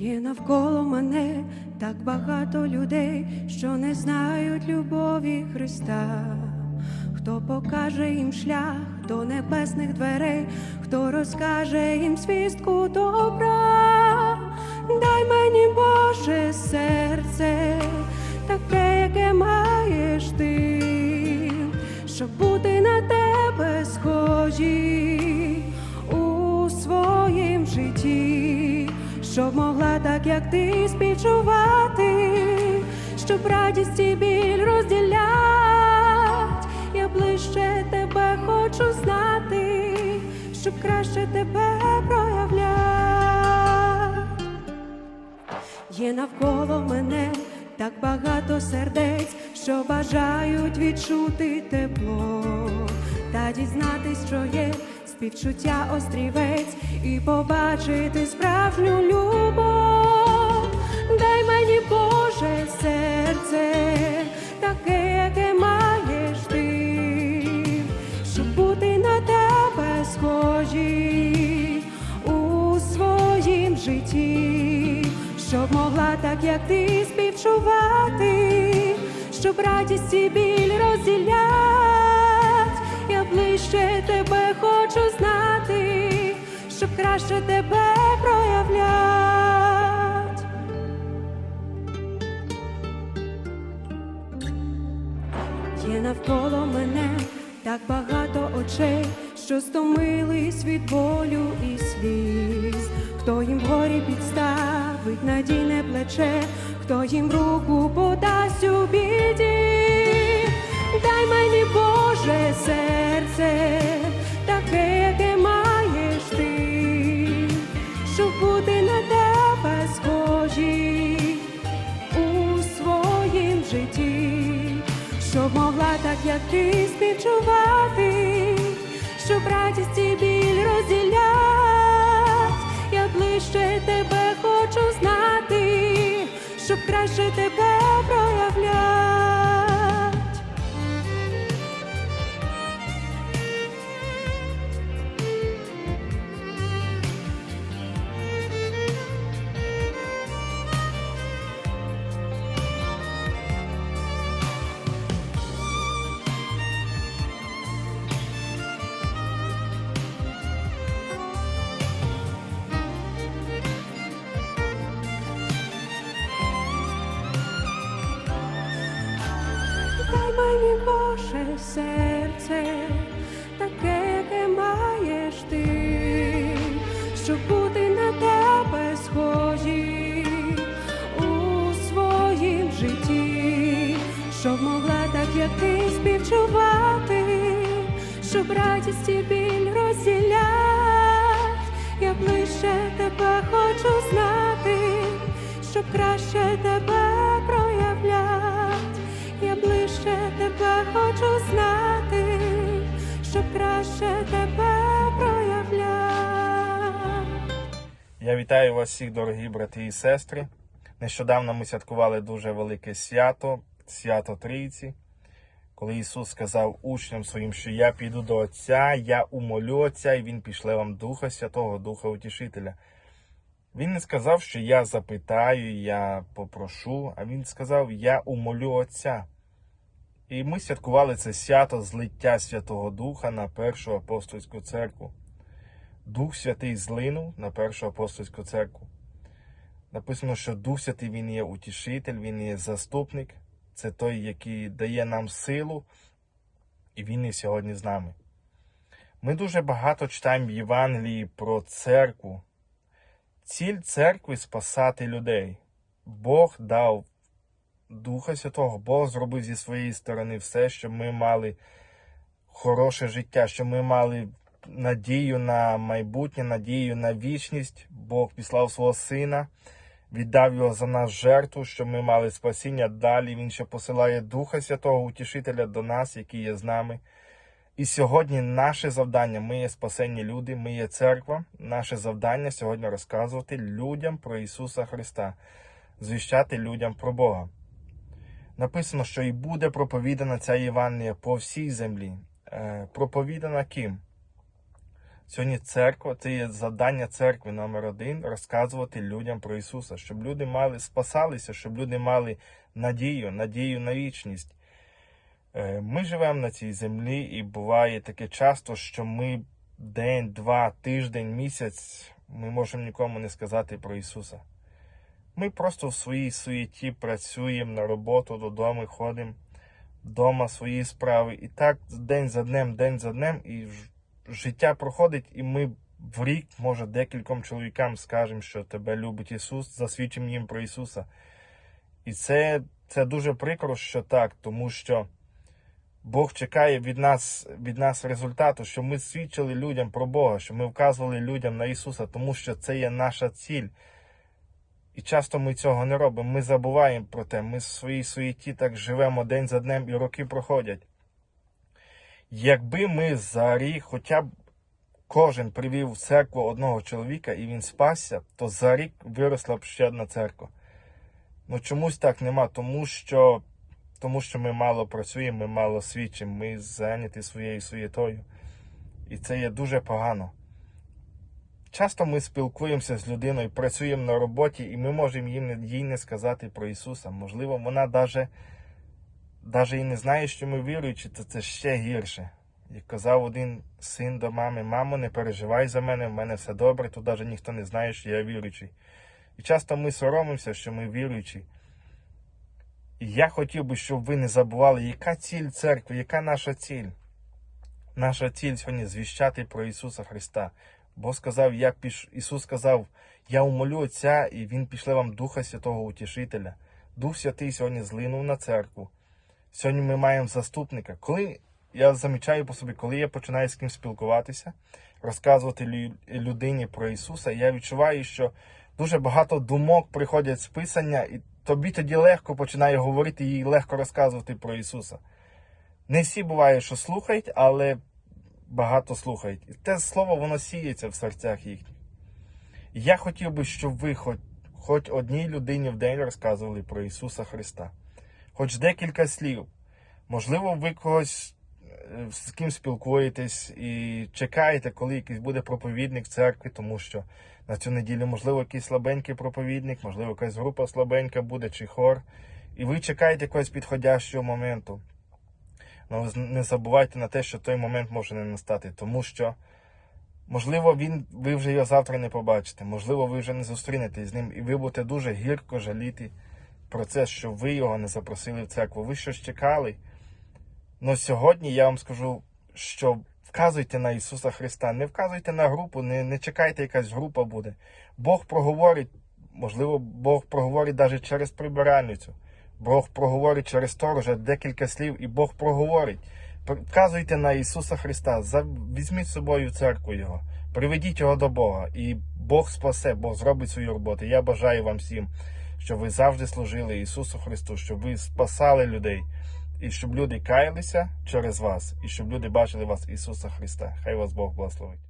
Є навколо мене так багато людей, що не знають любові Христа. Хто покаже їм шлях до небесних дверей, хто розкаже їм свістку добра, дай мені Боже серце, таке, яке маєш ти, щоб бути на тебе схожі у своїм житті, щоб могла так, як ти співчувати, щоб радість і біль розділять. Я ближче тебе хочу знати, щоб краще тебе проявлять. Є навколо мене так багато сердець, що бажають відчути тепло та дізнатись, що є співчуття острівець, і побачити справжню любов. Дай мені Боже серце, таке, яке маєш ти, щоб бути на тебе схожі у своїм житті, щоб могла так, як ти співчувати, щоб радість і біль розділять. Я тебе хочу знати, щоб краще тебе проявлять. Є навколо мене так багато очей, що стомились від болю і сліз. Хто їм вгорі підставить надійне плече, хто їм руку подасть у біді. Дай мені Боже серце, таке, яке маєш ти, щоб бути на тебе схожі у своїм житті, щоб могла так, як ти співчувати, щоб радість і біль розділять. Я ближче тебе хочу знати, щоб краще тебе Дай Боже серце, таке, яке маєш ти, щоб бути на тебе схожі у своїм житті, щоб могла так, як ти співчувати, щоб радість і біль розділять. Я ближче тебе хочу знати, щоб краще тебе хочу знати, щоб краще тебе проявлять. Я вітаю вас всіх, дорогі брати і сестри. Нещодавно ми святкували дуже велике свято, свято Трійці, коли Ісус сказав учням своїм, що я піду до Отця, я умолю Отця, і Він пішле вам Духа Святого, Духа Утішителя. Він не сказав, що я запитаю, я попрошу, а Він сказав, я умолю Отця. І ми святкували це свято злиття Святого Духа на Першу апостольську церкву. Дух Святий злинув на Першу апостольську церкву. Написано, що Дух Святий Він є утішитель, Він є заступник, це той, який дає нам силу, і Він є сьогодні з нами. Ми дуже багато читаємо в Євангелії про церкву. Ціль церкви спасати людей. Бог дав Духа Святого, Бог зробив зі своєї сторони все, щоб ми мали хороше життя, щоб ми мали надію на майбутнє, надію на вічність. Бог післав свого сина, віддав його за нас жертву, щоб ми мали спасіння. Далі Він ще посилає Духа Святого, Утішителя до нас, який є з нами. І сьогодні наше завдання, ми є спасенні люди, ми є церква. Наше завдання сьогодні розказувати людям про Ісуса Христа, звіщати людям про Бога. Написано, що і буде проповідана ця Євангелія по всій землі. Е, Проповідана ким? Сьогодні церква це є завдання церкви номер один розказувати людям про Ісуса, щоб люди мали спасалися, щоб люди мали надію, надію на вічність. Е, Ми живемо на цій землі, і буває таке часто, що ми день, два, тиждень, місяць ми можемо нікому не сказати про Ісуса. Ми просто в своїй суєті працюємо на роботу, додому ходимо, вдома свої справи. І так день за днем, день за днем, і життя проходить, і ми в рік, може, декільком чоловікам скажемо, що тебе любить Ісус, засвідчимо їм про Ісуса. І це, це дуже прикро, що так, тому що Бог чекає від нас, від нас результату, щоб ми свідчили людям про Бога, щоб ми вказували людям на Ісуса, тому що це є наша ціль. І часто ми цього не робимо. Ми забуваємо про те. Ми в своїй суєті так живемо день за днем і роки проходять. Якби ми за рік хоча б кожен привів в церкву одного чоловіка і він спасся, то за рік виросла б ще одна церква. Ну чомусь так нема, тому що, тому що ми мало працюємо, ми мало свідчимо, ми зайняті своєю суєтою. І це є дуже погано. Часто ми спілкуємося з людиною, працюємо на роботі, і ми можемо не, їй не сказати про Ісуса. Можливо, вона даже і не знає, що ми віруючі, то це ще гірше. Як казав один син до мами, мамо, не переживай за мене, в мене все добре, тут навіть ніхто не знає, що я віруючий. І часто ми соромимося, що ми віруючі. І я хотів би, щоб ви не забували, яка ціль церкви, яка наша ціль. Наша ціль сьогодні звіщати про Ісуса Христа. Бо сказав, як піш... Ісус сказав, я умолю Отця, і Він пішле вам Духа Святого Утішителя. Дух Святий сьогодні злинув на церкву. Сьогодні ми маємо заступника. Коли я замічаю по собі, коли я починаю з ким спілкуватися, розказувати людині про Ісуса, я відчуваю, що дуже багато думок приходять з писання, і тобі тоді легко починає говорити і легко розказувати про Ісуса. Не всі буває, що слухають, але багато слухають. І те слово воно сіється в серцях їхніх. Я хотів би, щоб ви хоч, хоч одній людині в день розказували про Ісуса Христа. Хоч декілька слів. Можливо, ви когось е, з ким спілкуєтесь і чекаєте, коли якийсь буде проповідник в церкві, тому що на цю неділю, можливо, якийсь слабенький проповідник, можливо, якась група слабенька буде чи хор. І ви чекаєте якогось підходящого моменту. Але не забувайте на те, що той момент може не настати, тому що, можливо, він, ви вже його завтра не побачите, можливо, ви вже не зустрінетесь з ним, і ви будете дуже гірко жаліти про це, що ви його не запросили в церкву. Ви щось чекали. Ну сьогодні я вам скажу, що вказуйте на Ісуса Христа, не вказуйте на групу, не, не чекайте, якась група буде. Бог проговорить, можливо, Бог проговорить навіть через прибиральницю. Бог проговорить через сторожа декілька слів, і Бог проговорить. Вказуйте на Ісуса Христа, візьміть з собою церкву Його, приведіть його до Бога, і Бог спасе, Бог зробить свою роботу. Я бажаю вам всім, щоб ви завжди служили Ісусу Христу, щоб ви спасали людей, і щоб люди каялися через вас, і щоб люди бачили вас Ісуса Христа. Хай вас Бог благословить.